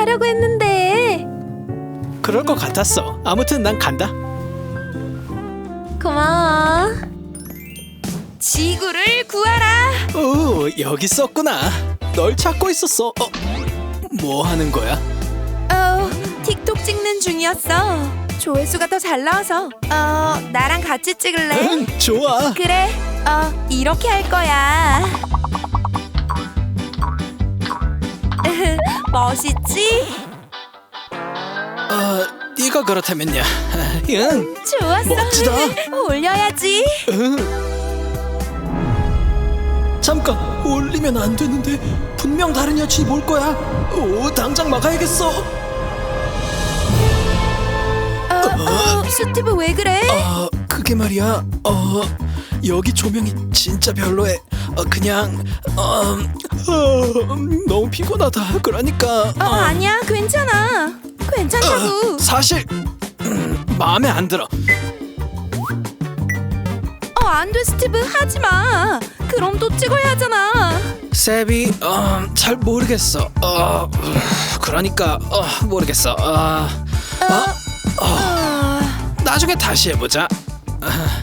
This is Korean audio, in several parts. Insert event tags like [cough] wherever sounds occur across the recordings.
사려고 했는데. 그럴 것 같았어. 아무튼 난 간다. 고마워. 지구를 구하라. 오, 여기 있었구나. 널 찾고 있었어. 어, 뭐 하는 거야? 어, 틱톡 찍는 중이었어. 조회수가 더 잘 나와서. 어, 나랑 같이 찍을래? 응, 좋아. 그래. 어, 이렇게 할 거야. 멋있지? 어, 네가 그렇다면야. 응, 좋았어. 멋지다. [laughs] 올려야지. 응. 잠깐 올리면 안 되는데 분명 다른 여친이 볼 거야. 오, 당장 막아야겠어. 어, 어, 스티브 왜 그래? 아, 그게 말이야. 어, 여기 조명이 진짜 별로해. 어, 그냥 어, 어, 너무 피곤하다. 그러니까 어, 아니야. 괜찮아. 괜찮다고. 사실 음, 마음에 안 들어. 어, 안 돼, 스티브. 하지 마. 그럼 또 찍어야 하잖아. 세비, 어, 잘 모르겠어. 어, 그러니까 어, 모르겠어. 어, 어, 어, 나중에 다시 해보자. 어, 어,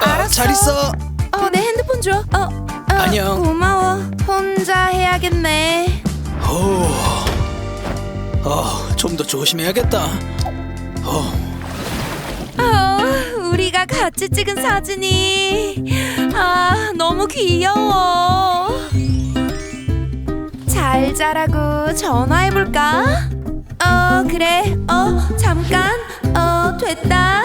알았어. 잘 있어. 어, 내 핸드폰 줘. 어, 어, 안녕. 고마워. 혼자 해야겠네. 오, 어, 좀 더 조심해야겠다. 어, 어, 우리가 같이 찍은 사진이 아 너무 귀여워. 잘 자라고 전화해 볼까? 어 그래. 어 잠깐. 어 됐다.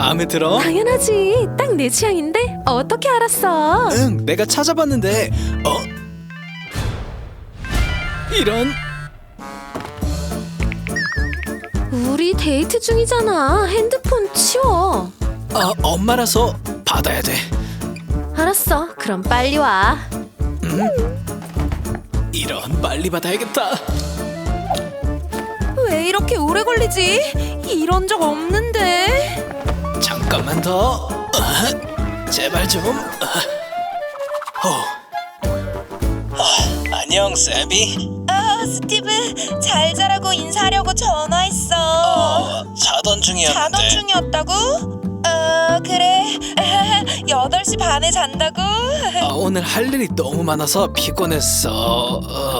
마음에 들어? 당연하지. 딱 내 취향인데 어떻게 알았어? 응, 내가 찾아봤는데 어? 이런 우리 데이트 중이잖아. 핸드폰 치워. 아, 엄마라서 받아야 돼. 알았어. 그럼 빨리 와. 이런 빨리 받아야겠다. 왜 이렇게 오래 걸리지? 이런 적 없는데. 잠깐만 더. 어, 제발 좀. 어. 어, 안녕, 세비. 아 스티브 잘 자라고 인사하려고 전화했어. 어, 자던 중이었는데. 자던 중이었다고? 어 그래 [laughs] 8시 반에 잔다고? 아, 오늘 할 일이 너무 많아서 피곤했어. 어,